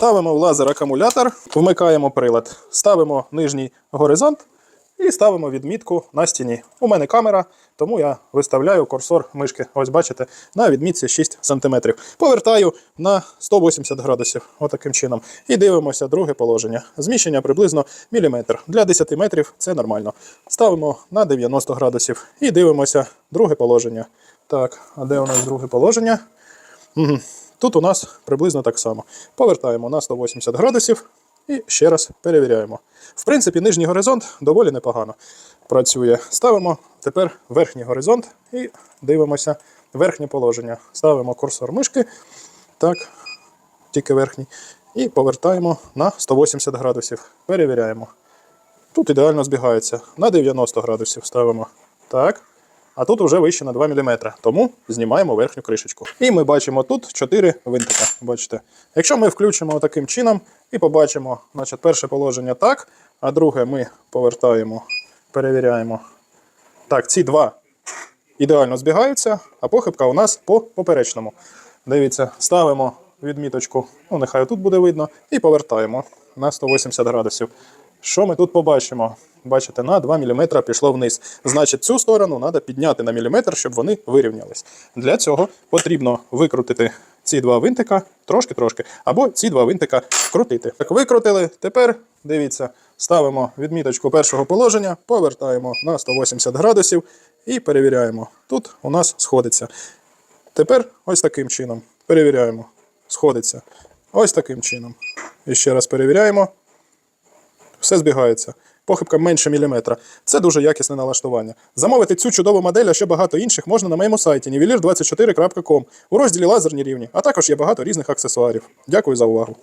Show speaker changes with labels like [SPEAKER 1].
[SPEAKER 1] Ставимо в лазер акумулятор, вмикаємо прилад, ставимо нижній горизонт і ставимо відмітку на стіні. У мене камера, тому я виставляю курсор мишки. Ось бачите, на відмітці 6 см. Повертаю на 180 градусів, отаким чином. І дивимося друге положення. Зміщення приблизно міліметр. Для 10 метрів це нормально. Ставимо на 90 градусів і дивимося друге положення. Так, а де у нас друге положення? Угу. Тут у нас приблизно так само. Повертаємо на 180 градусів і ще раз перевіряємо. В принципі, нижній горизонт доволі непогано працює. Ставимо тепер верхній горизонт і дивимося верхнє положення. Ставимо курсор мишки, так, тільки верхній, і повертаємо на 180 градусів. Перевіряємо. Тут ідеально збігається. На 90 градусів ставимо. Так. А тут вже вище на 2 мм, тому знімаємо верхню кришечку. І ми бачимо тут 4 винтика. Бачите. Якщо ми включимо таким чином і побачимо, значить, перше положення так, а друге ми повертаємо, перевіряємо. Так, ці два ідеально збігаються, а похибка у нас по поперечному. Дивіться, ставимо відміточку, ну нехай тут буде видно, і повертаємо на 180 градусів. Що ми тут побачимо? Бачите, на 2 мм пішло вниз. Значить, цю сторону треба підняти на міліметр, щоб вони вирівнялись. Для цього потрібно викрутити ці два винтика трошки-трошки, або ці два винтика вкрутити. Так, викрутили. Тепер дивіться, ставимо відміточку першого положення, повертаємо на 180 градусів і перевіряємо. Тут у нас сходиться. Тепер ось таким чином. Перевіряємо. Сходиться. Ось таким чином. І ще раз перевіряємо. Все збігається. Похибка менше міліметра. Це дуже якісне налаштування. Замовити цю чудову модель, а ще багато інших можна на моєму сайті nivelir24.com у розділі лазерні рівні, а також є багато різних аксесуарів. Дякую за увагу.